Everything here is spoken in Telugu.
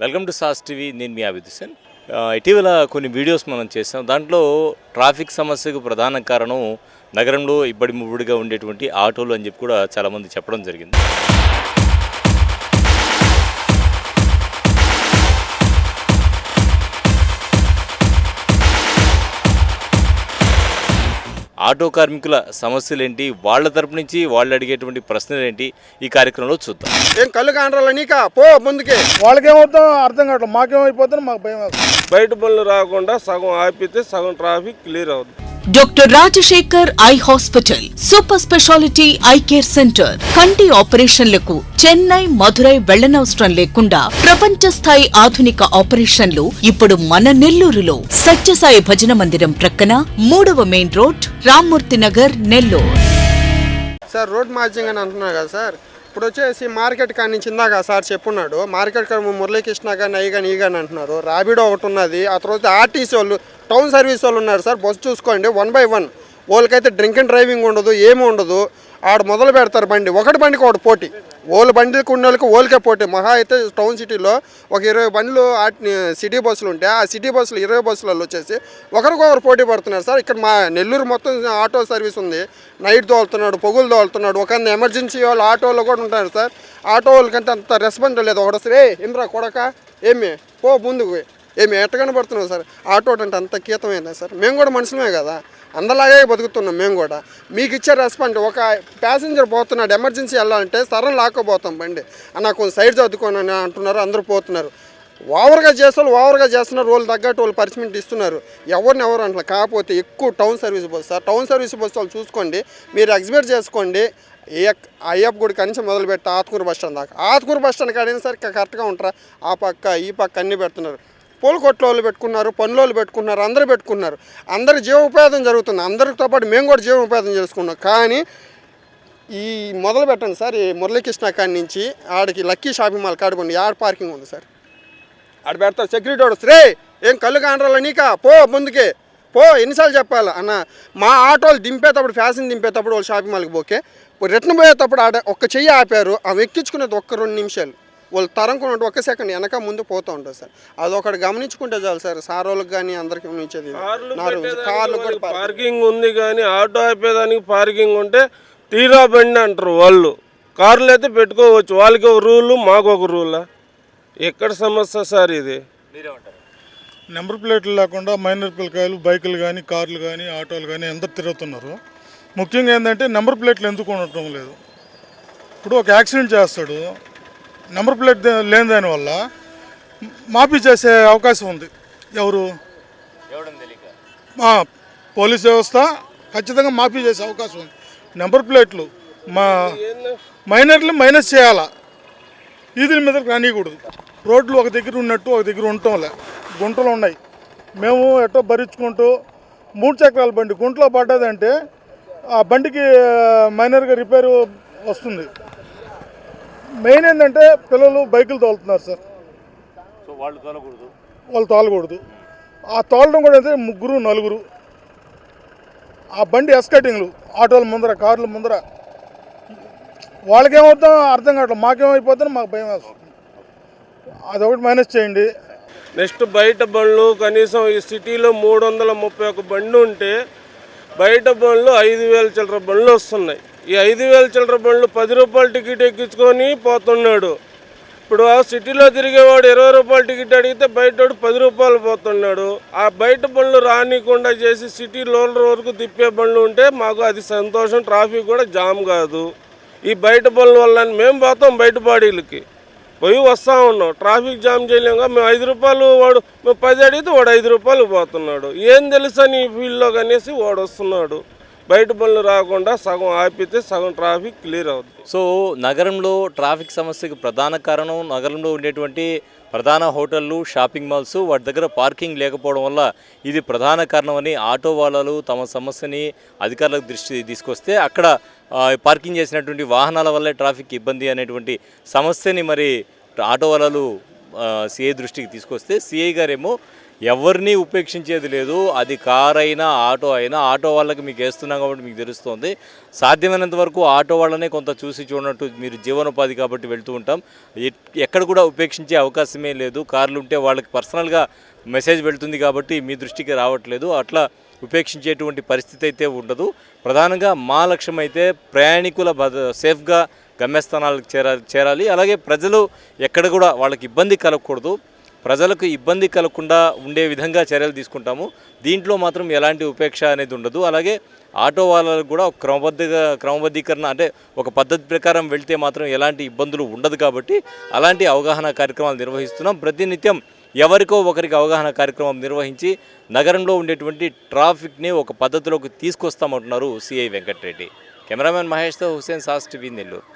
Welcome to sauce TV. నేను మీ అభిదుసన్ ఇటీవల కొన్ని వీడియోస్ మనం చేసాం దాంట్లో ట్రాఫిక్ సమస్యకు ప్రధాన కారణం నగరంలో ఇబ్బడి ముబ్బడిగా ఉండేటువంటి ఆటోలు అని చెప్పి కూడా చాలామంది చెప్పడం జరిగింది. ఆటో కార్మికుల సమస్యలు ఏంటి వాళ్ళ తరపు నుంచి వాళ్ళు అడిగేటువంటి ప్రశ్నలు ఏంటి ఈ కార్యక్రమంలో చూద్దాం. ఏం కళ్ళు కాండ్రాల నీకా? పో ముందుకే. వాళ్ళకేమవుతాం అర్థం కావట్లేదు. మాకేమైపోతుంది మాకు భయం బయట పనులు రాకుండా సగం ఆపితే సగం ట్రాఫిక్ క్లియర్ అవుతుంది doctor Rajasekhar eye hospital super speciality eye care centre కంటి ఆపరేషన్లకు చెన్నై మధురై వెళ్ళనవసరం లేకుండా ప్రపంచ స్థాయి ఆధునిక ఆపరేషన్లు ఇప్పుడు మన నెల్లూరులో సత్యసాయి భజన మందిరం ప్రక్కన మూడవ main road Rammurthy Nagar Nellore sir road margin అని అంటున్నారు కదా సార్ ఇప్పుడు వచ్చేసి మార్కెట్ కాడి నుంచి ఇందాక సార్ చెప్పున్నాడు. మార్కెట్ కాడ మురళీకృష్ణ కానీ అయ్యి కానీ ఈ కానీ అంటున్నారు. రాబిడో ఒకటి ఉన్నది. ఆ తర్వాత ఆర్టీసీ వాళ్ళు టౌన్ సర్వీస్ వాళ్ళు ఉన్నారు సార్. బస్సు చూసుకోండి. One by one. వాళ్ళకైతే డ్రింక్ అండ్ డ్రైవింగ్ ఉండదు ఏమి ఉండదు. ఆడ మొదలు పెడతారు బండి. ఒకటి బండికి ఒకటి పోటీ. ఓళ్ళ బండికి ఉన్న వాళ్ళకి ఓళ్ళకే పోటీ. మహా అయితే టౌన్ సిటీలో ఒక ఇరవై బండ్లు ఆటి సిటీ బస్సులు ఉంటే ఆ సిటీ బస్సులు ఇరవై బస్సులలో వచ్చేసి ఒకరికొకరు పోటీ పడుతున్నారు. సార్ ఇక్కడ మా నెల్లూరు మొత్తం ఆటో సర్వీస్ ఉంది. నైట్ తోలుతున్నాడు పొగులు తోలుతున్నాడు. ఒక ఎమర్జెన్సీ వాళ్ళు ఆటోలో కూడా ఉంటారు సార్. ఆటో వాళ్ళకంటే అంత రెస్పాన్స్ లేదు. ఒకటి సరే ఇంద్రా కొడక ఏమి? పో ముందుకు ఏమి ఎట్ట కనబడుతున్నాం సార్? ఆటో అంటే అంత కీతమైందా సార్? మేము కూడా మనుషులమే కదా. అందలాగే బతుకుతున్నాం మేము కూడా. మీకు ఇచ్చే రెస్పాండ్ ఒక ప్యాసింజర్ పోతున్నాడు ఎమర్జెన్సీ వెళ్ళాలంటే సరం లాక్కపోతాం బండి. అన్న కొంచెం సైడ్ చదువుకొని అని అంటున్నారు అందరూ పోతున్నారు. ఓవర్గా చేసే వాళ్ళు ఓవర్గా చేస్తున్నారు వాళ్ళు తగ్గట్టు వాళ్ళు పర్చిమెంట్ ఇస్తున్నారు. ఎవరిని ఎవరు అంటారు కాకపోతే ఎక్కువ town service bus. Sir town service bus వాళ్ళు చూసుకోండి మీరు ఎగ్జిబిట్ చేసుకోండి. ఏ అయ్యప్ప గుడి కనించి మొదలుపెట్టి ఆత్కూరు బస్ స్టాండ్ దాకా. ఆత్కూరు బస్ స్టాండ్ కాడిన సరే? కరెక్ట్గా ఉంటారా? ఆ పక్క ఈ పక్క అన్నీ పెడుతున్నారు. పూల కొట్ల వాళ్ళు పెట్టుకున్నారు పనులోళ్ళు పెట్టుకున్నారు అందరూ పెట్టుకున్నారు. అందరి జీవోపాధం జరుగుతుంది. అందరితో పాటు మేము కూడా జీవోపాధం చేసుకున్నాం. కానీ ఈ మొదలు పెట్టండి సార్ ఈ మురళీకృష్ణ కాడి నుంచి ఆడికి లక్కీ షాపింగ్ మాల్ కాడుకోండి ఆడ పార్కింగ్ ఉంది సార్? ఆడ పెడతారు సెక్యూరిటీ వాడు. రే ఏం కళ్ళు కాండ్రాల నీకా? పో ముందుకే. పో ఎన్నిసార్లు చెప్పాలి? అన్న మా ఆటోలు దింపేటప్పుడు ఫ్యాషన్ దింపేటప్పుడు వాళ్ళు షాపింగ్ మాల్కి పోకే రిటర్న్ పోయేటప్పుడు ఆడ ఒక్క చెయ్యి ఆపారు. అవి ఎక్కించుకునేది ఒక్క రెండు నిమిషాలు. వాళ్ళు తరంకున్నట్టు ఒక్క సెకండ్ వెనక ముందు పోతూ ఉంటుంది సార్. అది ఒకటి గమనించుకుంటే చాలు సార్ సార్ వాళ్ళకి కానీ అందరికి గమనించేది. కార్లు కూడా పార్కింగ్ ఉంది కానీ ఆటో ఆపేదానికి పార్కింగ్ ఉంటే తీరా బండి అంటారు వాళ్ళు. కార్లు అయితే పెట్టుకోవచ్చు. వాళ్ళకి ఒక రూలు మాకు ఒక రూలా? ఎక్కడ సమస్య సార్ ఇది? నెంబర్ ప్లేట్లు లేకుండా మైనర్ పిల్లకాయలు బైకులు కానీ కార్లు కానీ ఆటోలు కానీ అందరు తిరుగుతున్నారు. ముఖ్యంగా ఏంటంటే నెంబర్ ప్లేట్లు ఎందుకు ఉండటం లేదు? ఇప్పుడు ఒక యాక్సిడెంట్ చేస్తాడు. నెంబర్ ప్లేట్ లేని దానివల్ల మాఫీ చేసే అవకాశం ఉంది. ఎవరు? మా పోలీస్ వ్యవస్థ ఖచ్చితంగా మాఫీ చేసే అవకాశం ఉంది. నెంబర్ ప్లేట్లు మా మైనర్లు మైనస్ చేయాలా? వీధుల మీద రానియకూడదు. రోడ్లు ఒక దగ్గర ఉన్నట్టు ఒక దగ్గర ఉండటంలే. గుంటలు ఉన్నాయి. మేము ఎట్టో భరించుకుంటూ మూడు చక్రాల బండి గుంటలో పడ్డదంటే ఆ బండికి మైనర్గా రిపేర్ వస్తుంది. మెయిన్ ఏంటంటే పిల్లలు బైకులు తోలుతున్నారు సార్. సో వాళ్ళు తోలకూడదు? వాళ్ళు తోలకూడదు. ఆ తోలడం కూడా అయితే ముగ్గురు నలుగురు. ఆ బండి ఎస్కటింగ్లు ఆటోల ముందర కార్ల ముందర. వాళ్ళకేమవుతాం అర్థం కావట్లేదు. మాకేమైపోతుంది మాకు భయం వేస్తుంది. అదొకటి మేనేజ్ చేయండి. నెక్స్ట్ బయట బండ్లు కనీసం ఈ సిటీలో మూడు వందల ముప్పై ఒక బండి ఉంటే బయట బండ్లు ఐదు వేల చిల్లర బండ్లు వస్తున్నాయి. ఈ ఐదు వేల చిల్లర బండ్లు పది రూపాయల టికెట్ ఎక్కించుకొని పోతున్నాడు. ఇప్పుడు ఆ సిటీలో తిరిగేవాడు ఇరవై రూపాయల టికెట్ అడిగితే బయటోడు పది రూపాయలు పోతున్నాడు. ఆ బయట బండ్లు రానికుండా చేసి సిటీ లోలర్ వరకు తిప్పే బండ్లు ఉంటే మాకు అది సంతోషం ట్రాఫిక్ కూడా జామ్ కాదు. ఈ బయట బండ్ల వల్ల మేము పోతాం బయట బాడీలకి. పోయి వస్తూ ఉన్నాం. ట్రాఫిక్ జామ్ చేయలేక మేము ఐదు రూపాయలు వాడు మేము పది అడిగితే వాడు ఐదు రూపాయలు పోతున్నాడు. ఏం తెలుసని ఈ ఫీల్డ్లో కనేసి వాడు వస్తున్నాడు. బయట పనులు రాకుండా సగం ఆపితే సగం ట్రాఫిక్ క్లియర్ అవుతుంది సో నగరంలో ట్రాఫిక్ సమస్యకు ప్రధాన కారణం నగరంలో ఉండేటువంటి ప్రధాన హోటళ్ళు షాపింగ్ మాల్స్ వాటి దగ్గర పార్కింగ్ లేకపోవడం వల్ల ఇది ప్రధాన కారణమని ఆటో వాళ్ళు తమ సమస్యని అధికారులకు దృష్టి తీసుకొస్తే అక్కడ పార్కింగ్ చేసినటువంటి వాహనాల వల్లే ట్రాఫిక్ ఇబ్బంది అనేటువంటి సమస్యని మరి ఆటో వాళ్ళు సిఐ దృష్టికి తీసుకొస్తే సిఐ గారేమో ఎవరిని ఉపేక్షించేది లేదు. అది కార్ అయినా ఆటో అయినా ఆటో వాళ్ళకి మీకు వేస్తున్నాం కాబట్టి మీకు తెలుస్తుంది. సాధ్యమైనంత వరకు ఆటో వాళ్ళనే కొంత చూసి చూడనట్టు మీరు జీవనోపాధి కాబట్టి వెళ్తూ ఉంటాం. ఎక్కడ కూడా ఉపేక్షించే అవకాశమే లేదు. కార్లు ఉంటే వాళ్ళకి పర్సనల్గా మెసేజ్ వెళ్తుంది కాబట్టి మీ దృష్టికి రావట్లేదు. అట్లా ఉపేక్షించేటువంటి పరిస్థితి అయితే ఉండదు. ప్రధానంగా మా లక్ష్యం అయితే ప్రయాణికుల భద్ర సేఫ్గా గమ్యస్థానాలకు చేరా చేరాలి. అలాగే ప్రజలు ఎక్కడ కూడా వాళ్ళకి ఇబ్బంది కలగకూడదు. ప్రజలకు ఇబ్బంది కలగకుండా ఉండే విధంగా చర్యలు తీసుకుంటాము. దీంట్లో మాత్రం ఎలాంటి ఉపేక్ష అనేది ఉండదు. అలాగే ఆటో వాళ్ళకు కూడా క్రమబద్ధ క్రమబద్ధగా క్రమబద్ధీకరణ అంటే ఒక పద్ధతి ప్రకారం వెళ్తే మాత్రం ఎలాంటి ఇబ్బందులు ఉండదు కాబట్టి అలాంటి అవగాహన కార్యక్రమాలు నిర్వహిస్తున్నాం. ప్రతినిత్యం ఎవరికో ఒకరికి అవగాహన కార్యక్రమం నిర్వహించి నగరంలో ఉండేటువంటి ట్రాఫిక్ని ఒక పద్ధతిలోకి తీసుకొస్తామంటున్నారు సిఐ వెంకటరెడ్డి. కెమెరామెన్ మహేష్తో హుసేన్ సాస్ టీవీ నెల్లూరు.